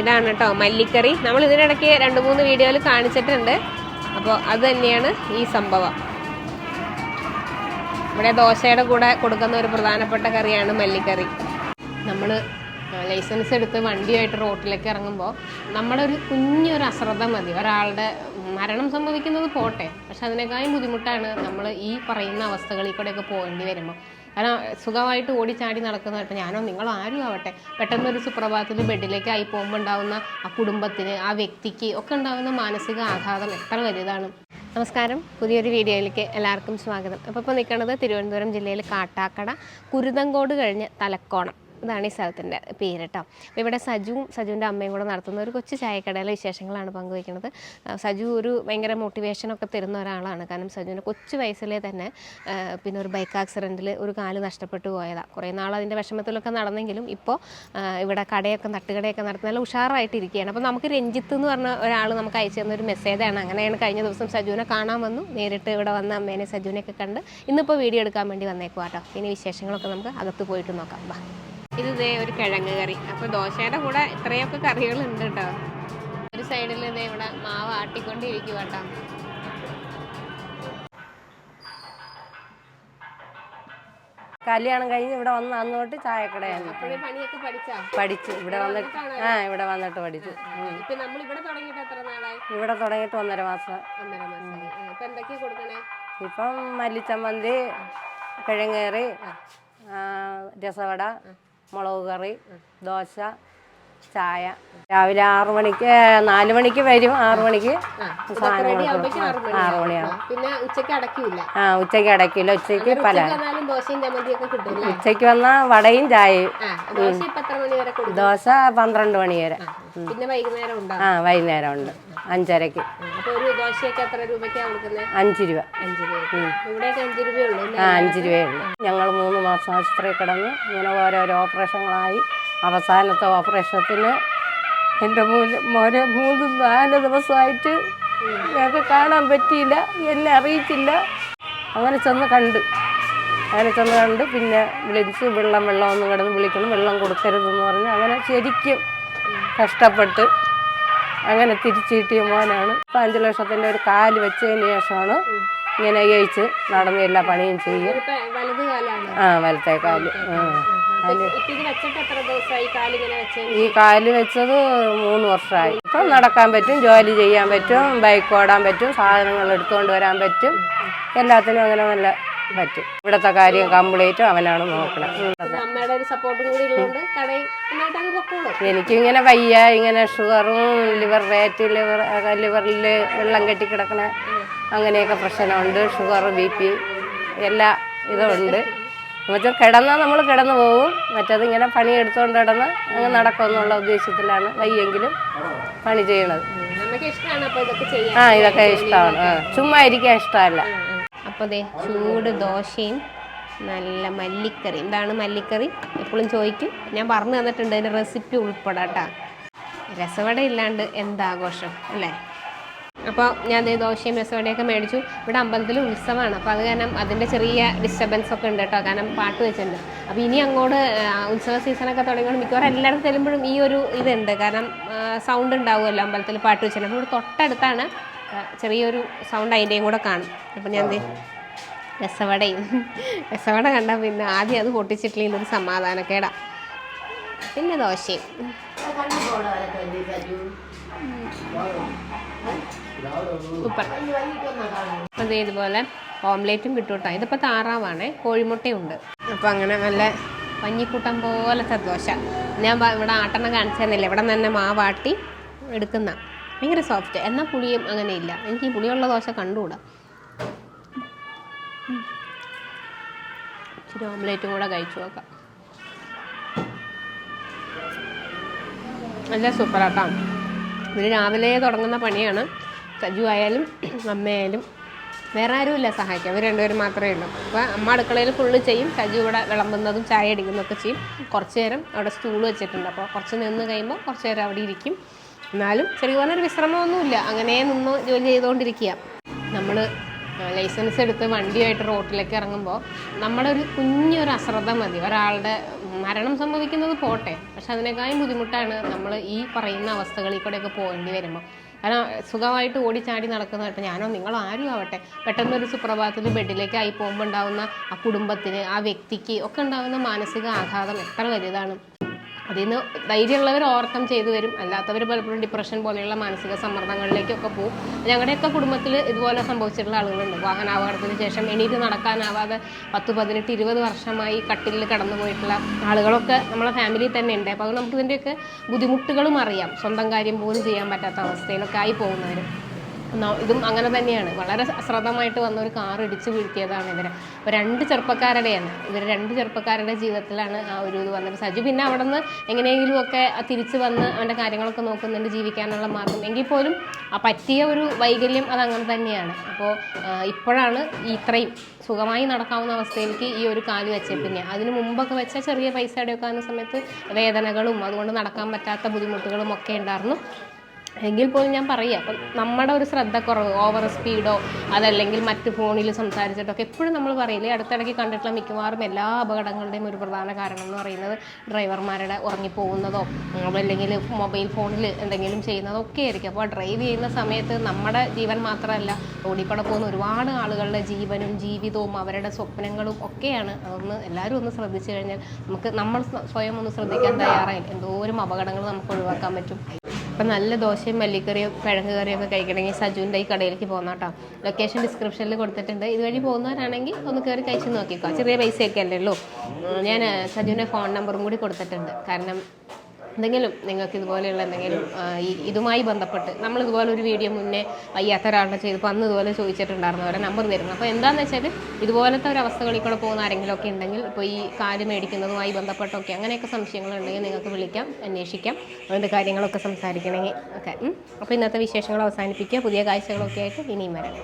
ഇതാണ് കേട്ടോ മല്ലിക്കറി. നമ്മൾ ഇതിനിടയ്ക്ക് രണ്ട് മൂന്ന് വീഡിയോയിൽ കാണിച്ചിട്ടുണ്ട്. അപ്പോൾ അത് തന്നെയാണ് ഈ സംഭവം. ഇവിടെ ദോശയുടെ കൂടെ കൊടുക്കുന്ന ഒരു പ്രധാനപ്പെട്ട കറിയാണ് മല്ലിക്കറി. നമ്മൾ ലൈസൻസ് എടുത്ത് വണ്ടിയായിട്ട് റോട്ടിലേക്ക് ഇറങ്ങുമ്പോൾ നമ്മുടെ ഒരു കുഞ്ഞൊരു അശ്രദ്ധ മതി. ഒരാളുടെ മരണം സംഭവിക്കുന്നത് പോട്ടെ. പക്ഷെ അതിനേക്കാളും ബുദ്ധിമുട്ടാണ് നമ്മൾ ഈ പറയുന്ന അവസ്ഥകളിൽ കൂടെയൊക്കെ പോകേണ്ടി വരുമ്പോൾ കാരണം സുഖമായിട്ട് ഓടിച്ചാടി നടക്കുന്ന ഇപ്പം ഞാനോ നിങ്ങളോ ആരും ആവട്ടെ. പെട്ടെന്ന് ഒരു സുപ്രഭാതത്തിൽ ബെഡിലേക്ക് ആയി പോകുമ്പോൾ ഉണ്ടാകുന്ന ആ കുടുംബത്തിന് ആ വ്യക്തിക്ക് ഒക്കെ ഉണ്ടാകുന്ന മാനസിക ആഘാതം എത്ര വലുതാണ്. നമസ്കാരം. പുതിയൊരു വീഡിയോയിലേക്ക് എല്ലാവർക്കും സ്വാഗതം. അപ്പോൾ ഇപ്പോൾ നിൽക്കുന്നത് തിരുവനന്തപുരം ജില്ലയിൽ കാട്ടാക്കട കുരുതങ്കോട് കഴിഞ്ഞ് തലക്കോണം. ഇതാണ് ഈ സ്ഥലത്തിന്റെ പേര് കേട്ടോ. അപ്പോൾ ഇവിടെ സജുവും സജുവിന്റെ അമ്മയും കൂടെ നടത്തുന്ന ഒരു കൊച്ചു ചായക്കടയിലെ വിശേഷങ്ങളാണ് പങ്കുവയ്ക്കുന്നത്. സജു ഒരു ഭയങ്കര മോട്ടിവേഷനൊക്കെ തരുന്ന ഒരാളാണ്. കാരണം സജുവിന്റെ കൊച്ചു വയസ്സിലെ തന്നെ പിന്നെ ഒരു ബൈക്ക് ആക്സിഡന്റിൽ ഒരു കാൽ നഷ്ടപ്പെട്ടു പോയതാണ് കുറേ നാൾ അതിന്റെ വിഷമത്തിലൊക്കെ നടന്നെങ്കിലും ഇപ്പോൾ ഇവിടെ കടയൊക്കെ തട്ടുകടയൊക്കെ നടത്തി നല്ല ഉഷാറായിട്ടിരിക്കുകയാണ്. അപ്പോൾ നമുക്ക് രഞ്ജിത്ത് എന്ന് പറഞ്ഞ ഒരാൾ നമുക്ക് അയച്ചു തന്ന ഒരു മെസ്സേജാണ് അങ്ങനെയാണ് കഴിഞ്ഞ ദിവസം സജുവിനെ കാണാൻ വന്നു. നേരിട്ട് ഇവിടെ വന്ന അമ്മേനെ സജുവിനെയൊക്കെ കണ്ട് ഇന്നിപ്പോൾ വീഡിയോ എടുക്കാൻ വേണ്ടി വന്നേക്കുവാട്ടോ ഇനി വിശേഷങ്ങളൊക്കെ നമുക്ക് അകത്ത് പോയിട്ട് നോക്കാം. ബാ. ഇത് ഇതേ ഒരു കിഴങ്ങ് കറി. അപ്പോൾ ദോശയുടെ കൂടെ ഇത്രയൊക്കെ കറികളുണ്ട് കേട്ടോ. ഒരു സൈഡിൽ ഇതേ ഇവിടെ മാവ് ആട്ടിക്കൊണ്ടിരിക്കുക കേട്ടോ കല്യാണം കഴിഞ്ഞ് ഇവിടെ വന്ന് അന്ന് തൊട്ട് ചായക്കടയാണ് പഠിച്ചാ? ഇവിടെ വന്നിട്ട് ആ ഇവിടെ വന്നിട്ട് പഠിച്ചു. ഇവിടെ തുടങ്ങിയിട്ട് തുടങ്ങിയിട്ട് ഒന്നര മാസം. ഇപ്പൊ മല്ലിച്ചമ്മന്തി കിഴങ്ങേറി രസവട മുളക് കറി ദോശ ചായ. രാവിലെ ആറു മണിക്ക് നാല് മണിക്ക് വരും. ആറു മണിക്ക് സാധനങ്ങൾ ആറു മണിയാവും. പിന്നെ ഉച്ചയ്ക്ക് അടക്കില്ല ആ ഉച്ചയ്ക്ക് അടക്കില്ല ഉച്ചയ്ക്ക് പല ഉച്ചയ്ക്ക് വന്നാൽ വടയും ചായയും. ദോശ പന്ത്രണ്ട് മണി വരെ. പിന്നെ വൈകുന്നേരം ഉണ്ടാവും. ആ വൈകുന്നേരം ഉണ്ട്. അഞ്ചരയ്ക്ക്. ആ, ഒരു ദോശയൊക്കെ എത്ര രൂപയ്ക്കാ കൊടുക്കുന്നത് അഞ്ച് രൂപ. അഞ്ച് രൂപ. ഇവിടെയൊക്കെ അഞ്ച് രൂപയുള്ളൂ അല്ലേ? ആ അഞ്ച് രൂപയുള്ളു ഞങ്ങൾ മൂന്ന് മാസം ആശുപത്രിയിൽ കിടന്ന്. ഇങ്ങനെ ഓരോരോ ഓപ്പറേഷനുകളായി. അവസാനത്തെ ഓപ്പറേഷത്തിന് എന്റെ മൂന്ന് മോനെ മൂന്ന് നാല് ദിവസമായിട്ട് ഞങ്ങൾക്ക് കാണാൻ പറ്റിയില്ല. എന്നെ അറിയിച്ചില്ല. അങ്ങനെ ചെന്ന് കണ്ട്. അങ്ങനെ ചെന്ന് കണ്ട് പിന്നെ വിളിച്ച് വെള്ളം വെള്ളം ഒന്നും കിടന്ന് വിളിക്കണം. വെള്ളം കൊടുക്കരുതെന്ന് പറഞ്ഞ് അങ്ങനെ ശരിക്കും കഷ്ടപ്പെട്ട് അങ്ങനെ തിരിച്ചു കിട്ടിയ മോനാണ്. ഇപ്പം അഞ്ച് ലക്ഷത്തിന്റെ ഒരു കാൽ വെച്ചതിന് ശേഷമാണ് ഇങ്ങനെ അയച്ച് നടന്ന് എല്ലാ പണിയും ചെയ്യും. ആ വലത്തെ കാൽ. ഈ കാൽ വെച്ചത് മൂന്ന് വർഷമായി. ഇപ്പം നടക്കാൻ പറ്റും ജോലി ചെയ്യാൻ പറ്റും ബൈക്ക് ഓടാൻ പറ്റും സാധനങ്ങൾ എടുത്തുകൊണ്ട് വരാൻ പറ്റും. എല്ലാത്തിനും അങ്ങനെ നല്ല പറ്റും. ഇവിടുത്തെ കാര്യം കംപ്ലീറ്റ് അവനാണ് നോക്കണം ഉം. ഇങ്ങനെ വയ്യ. ഇങ്ങനെ ഷുഗറും ലിവർ റേറ്റ് ലിവർ ലിവറിൽ വെള്ളം കെട്ടി കിടക്കണ അങ്ങനെയൊക്കെ പ്രശ്നമുണ്ട്. ഷുഗർ ബി പി എല്ലാ ഇതും ഉണ്ട്. എന്നുവെച്ചാൽ കിടന്നാൽ നമ്മൾ കിടന്നു പോകും മറ്റത് ഇങ്ങനെ പണി എടുത്തുകൊണ്ട് കിടന്ന് അങ്ങ് നടക്കുമെന്നുള്ള ഉദ്ദേശത്തിലാണ് വയ്യെങ്കിലും പണി ചെയ്യണത്. ആ ഇതൊക്കെ ഇഷ്ടമാണ് ചുമ്മാ ഇരിക്കാൻ ഇഷ്ടമല്ല. അപ്പോൾ ദേ ചൂട് ദോശയും നല്ല മല്ലിക്കറി. എന്താണ് മല്ലിക്കറി? എപ്പോഴും ചോദിക്കും. ഞാൻ പറഞ്ഞു തന്നിട്ടുണ്ട് അതിന്റെ റെസിപ്പി ഉൾപ്പെടാട്ടാ രസവട ഇല്ലാണ്ട് എന്താഘോഷം അല്ലേ? അപ്പോൾ ഞാൻ ദേ ദോശയും രസവടയൊക്കെ മേടിച്ചു. ഇവിടെ അമ്പലത്തിൽ ഉത്സവമാണ്. അപ്പോൾ അത് കാരണം അതിന്റെ ചെറിയ ഡിസ്റ്റർബൻസ് ഒക്കെ ഉണ്ട് കേട്ടോ കാരണം പാട്ട് വെച്ചിട്ടുണ്ട്. അപ്പോൾ ഇനി അങ്ങോട്ട് ഉത്സവ സീസണൊക്കെ തുടങ്ങിയോണ്ട് മിക്കവാറും എല്ലായിടത്തും ചെല്ലുമ്പോഴും ഈ ഒരു ഇതുണ്ട്. കാരണം സൗണ്ട് ഉണ്ടാവുമല്ലോ അമ്പലത്തിൽ പാട്ട് വെച്ചിട്ടുണ്ട് അപ്പോൾ ഇവിടെ തൊട്ടടുത്താണ് ചെറിയൊരു സൗണ്ട് അതിന്റെയും കൂടെ കാണും. അപ്പം ഞാൻ രസവടയും. രസവട കണ്ടാൽ പിന്നെ ആദ്യം അത് പൊട്ടിച്ചിട്ടില്ലെങ്കിൽ ഒരു സമാധാനക്കേടാ. പിന്നെ ദോശയും. സൂപ്പർ. അപ്പോൾ ഇതുപോലെ ഓംലേറ്റും കിട്ടും കേട്ടോ ഇതിപ്പോൾ താറാവാണേ കോഴിമുട്ടയുണ്ട്. അപ്പോൾ അങ്ങനെ നല്ല പഞ്ഞിക്കൂട്ടം പോലത്തെ ദോശ. ഞാൻ ഇവിടെ ആട്ടണം കാണിച്ചു തന്നില്ല ഇവിടെ തന്നെ മാവാട്ടി എടുക്കുന്ന. ഭയങ്കര സോഫ്റ്റ് എന്നാൽ പുളിയും അങ്ങനെ ഇല്ല. എനിക്ക് ഈ പുളിയുള്ള ദോശ കണ്ടുകൂടാ. ഇച്ചിരി ഓംലേറ്റും കൂടെ കഴിച്ചു നോക്കാം. നല്ല സൂപ്പറാട്ടാ. ഇതിന് രാവിലെ തുടങ്ങുന്ന പണിയാണ്. സജു ആയാലും അമ്മയായാലും വേറെ ആരും ഇല്ല സഹായിക്കാൻ. അവർ രണ്ടുപേരും മാത്രമേ ഉള്ളൂ. അപ്പോൾ അമ്മ അടുക്കളയിൽ ഫുള്ള് ചെയ്യും. സജു ഇവിടെ വിളമ്പുന്നതും ചായ അടിക്കുന്നതൊക്കെ ചെയ്യും. കുറച്ച് നേരം അവിടെ സ്റ്റൂൾ വെച്ചിട്ടുണ്ട്. അപ്പോൾ കുറച്ച് നിന്ന് കഴിയുമ്പോൾ കുറച്ച് നേരം അവിടെ ഇരിക്കും. എന്നാലും ചെറിയ പറഞ്ഞൊരു വിശ്രമമൊന്നുമില്ല. അങ്ങനെ നിന്ന് ജോലി ചെയ്തുകൊണ്ടിരിക്കുക. നമ്മൾ ലൈസൻസ് എടുത്ത് വണ്ടിയായിട്ട് റോട്ടിലേക്ക് ഇറങ്ങുമ്പോൾ നമ്മുടെ ഒരു കുഞ്ഞൊരു അശ്രദ്ധ മതി. ഒരാളുടെ മരണം സംഭവിക്കുന്നത് പോട്ടെ. പക്ഷെ അതിനേക്കാളും ബുദ്ധിമുട്ടാണ് നമ്മൾ ഈ പറയുന്ന അവസ്ഥകളിൽ കൂടെയൊക്കെ പോകേണ്ടി വരുമ്പോൾ. കാരണം സുഖമായിട്ട് ഓടിച്ചാടി നടക്കുന്ന ഇപ്പം ഞാനോ നിങ്ങളോ ആരും ആവട്ടെ. പെട്ടെന്ന് ഒരു സുപ്രഭാതത്തിൽ ബെഡിലേക്ക് ആയി പോകുമ്പോൾ ഉണ്ടാകുന്ന ആ കുടുംബത്തിന് ആ വ്യക്തിക്ക് ഒക്കെ ഉണ്ടാകുന്ന മാനസിക ആഘാതം എത്ര വലുതാണ്. അതിൽ നിന്ന് ധൈര്യമുള്ളവർ ഓവർകം ചെയ്തു വരും. അല്ലാത്തവർ പലപ്പോഴും ഡിപ്രഷൻ പോലെയുള്ള മാനസിക സമ്മർദ്ദങ്ങളിലേക്കൊക്കെ പോകും. ഞങ്ങളുടെയൊക്കെ കുടുംബത്തിൽ ഇതുപോലെ സംഭവിച്ചിട്ടുള്ള ആളുകളുണ്ട്. വാഹനാപകടത്തിന് ശേഷം എണീറ്റ് നടക്കാനാവാതെ പത്ത് പതിനെട്ട് ഇരുപത് വർഷമായി കട്ടിലിൽ കടന്നു പോയിട്ടുള്ള ആളുകളൊക്കെ നമ്മളെ ഫാമിലി തന്നെ ഉണ്ട്. അപ്പോൾ നമുക്ക് ഇതിന്റെയൊക്കെ ബുദ്ധിമുട്ടുകളും അറിയാം. സ്വന്തം കാര്യം പോലും ചെയ്യാൻ പറ്റാത്ത അവസ്ഥയിലൊക്കെ ആയി പോകുന്നവർ ഇതും അങ്ങനെ തന്നെയാണ്. വളരെ അശ്രദ്ധമായിട്ട് വന്ന ഒരു കാർ ഇടിച്ചു വീഴ്ത്തിയതാണ് ഇവരെ. അപ്പോൾ രണ്ട് ചെറുപ്പക്കാരുടെയാണ്. ഇവർ രണ്ട് ചെറുപ്പക്കാരുടെ ജീവിതത്തിലാണ് ആ ഒരു ഇത് വന്നത്. സജു പിന്നെ അവിടെ നിന്ന് എങ്ങനെയെങ്കിലും ഒക്കെ തിരിച്ചു വന്ന് അവന്റെ കാര്യങ്ങളൊക്കെ നോക്കുന്നുണ്ട് ജീവിക്കാനുള്ള മാർഗം. എങ്കിൽ പോലും ആ പറ്റിയ ഒരു വൈകല്യം അത് അങ്ങനെ തന്നെയാണ്. അപ്പോൾ ഇപ്പോഴാണ് ഇത്രയും സുഖമായി നടക്കാവുന്ന അവസ്ഥയിലേക്ക് ഈ ഒരു കാൽ വെച്ചേ പിന്നെ അതിന് മുമ്പൊക്കെ വെച്ച ചെറിയ പൈസ ആകുന്ന സമയത്ത് വേദനകളും അതുകൊണ്ട് നടക്കാൻ പറ്റാത്ത ബുദ്ധിമുട്ടുകളും ഒക്കെ ഉണ്ടായിരുന്നു. എങ്കിൽ പോലും ഞാൻ പറയുക അപ്പം നമ്മുടെ ഒരു ശ്രദ്ധക്കുറവ് ഓവർ സ്പീഡോ അതല്ലെങ്കിൽ മറ്റ് ഫോണിൽ സംസാരിച്ചിട്ടൊക്കെ എപ്പോഴും നമ്മൾ പറയില്ലേ അടുത്തിടയ്ക്ക് കണ്ടിട്ടുള്ള മിക്കവാറും എല്ലാ അപകടങ്ങളുടെയും ഒരു പ്രധാന കാരണം എന്ന് പറയുന്നത് ഡ്രൈവർമാരുടെ ഉറങ്ങിപ്പോകുന്നതോ അല്ലെങ്കിൽ മൊബൈൽ ഫോണിൽ എന്തെങ്കിലും ചെയ്യുന്നതോ ഒക്കെ ആയിരിക്കും. അപ്പോൾ ഡ്രൈവ് ചെയ്യുന്ന സമയത്ത് നമ്മുടെ ജീവൻ മാത്രമല്ല ഓടിപ്പട പോകുന്ന ഒരുപാട് ആളുകളുടെ ജീവനും ജീവിതവും അവരുടെ സ്വപ്നങ്ങളും ഒക്കെയാണ് അതൊന്ന് എല്ലാവരും ഒന്ന് ശ്രദ്ധിച്ചു കഴിഞ്ഞാൽ നമുക്ക് നമ്മൾ സ്വയം ഒന്ന് ശ്രദ്ധിക്കാൻ തയ്യാറായി. എന്തോരം അപകടങ്ങൾ നമുക്ക് ഒഴിവാക്കാൻ പറ്റും. അപ്പം നല്ല ദോശയും മല്ലിക്കറിയും കിഴങ്ങ് കറിയും ഒക്കെ കഴിക്കണമെങ്കിൽ സജുവിന്റെ ഈ കടയിലേക്ക് പോകുന്ന കേട്ടോ. ലൊക്കേഷൻ ഡിസ്ക്രിപ്ഷനിൽ കൊടുത്തിട്ടുണ്ട്. ഇതുവഴി പോകുന്നവരാണെങ്കിൽ ഒന്ന് കയറി കഴിച്ച് നോക്കിക്കോ. ചെറിയ പൈസയൊക്കെ അല്ലേ ഉള്ളൂ. ഞാൻ സജുവിന്റെ ഫോൺ നമ്പറും കൂടി കൊടുത്തിട്ടുണ്ട്. കാരണം എന്തെങ്കിലും നിങ്ങൾക്ക് ഇതുപോലെയുള്ള എന്തെങ്കിലും ഈ ഇതുമായി ബന്ധപ്പെട്ട് നമ്മൾ ഇതുപോലെ ഒരു വീഡിയോ മുന്നേ വയ്യാത്ത ഒരാളുടെ ചെയ്തപ്പോൾ അന്ന് ഇതുപോലെ ചോദിച്ചിട്ടുണ്ടായിരുന്നു അവരെ നമ്പർ തരുന്നു. അപ്പോൾ എന്താണെന്ന് വെച്ചാൽ ഇതുപോലത്തെ ഒരു അവസ്ഥകളിൽ കൂടെ പോകുന്ന ആരെങ്കിലും ഒക്കെ ഉണ്ടെങ്കിൽ ഇപ്പോൾ ഈ കാൽ മേടിക്കുന്നതുമായി ബന്ധപ്പെട്ടൊക്കെ അങ്ങനെയൊക്കെ സംശയങ്ങളുണ്ടെങ്കിൽ നിങ്ങൾക്ക് വിളിക്കാം അന്വേഷിക്കാം അതിന്റെ കാര്യങ്ങളൊക്കെ സംസാരിക്കണമെങ്കിൽ. ഒക്കെ അപ്പോൾ ഇന്നത്തെ വിശേഷങ്ങൾ അവസാനിപ്പിക്കുക. പുതിയ കാഴ്ചകളൊക്കെ ആയിട്ട് ഇനിയും വരാം.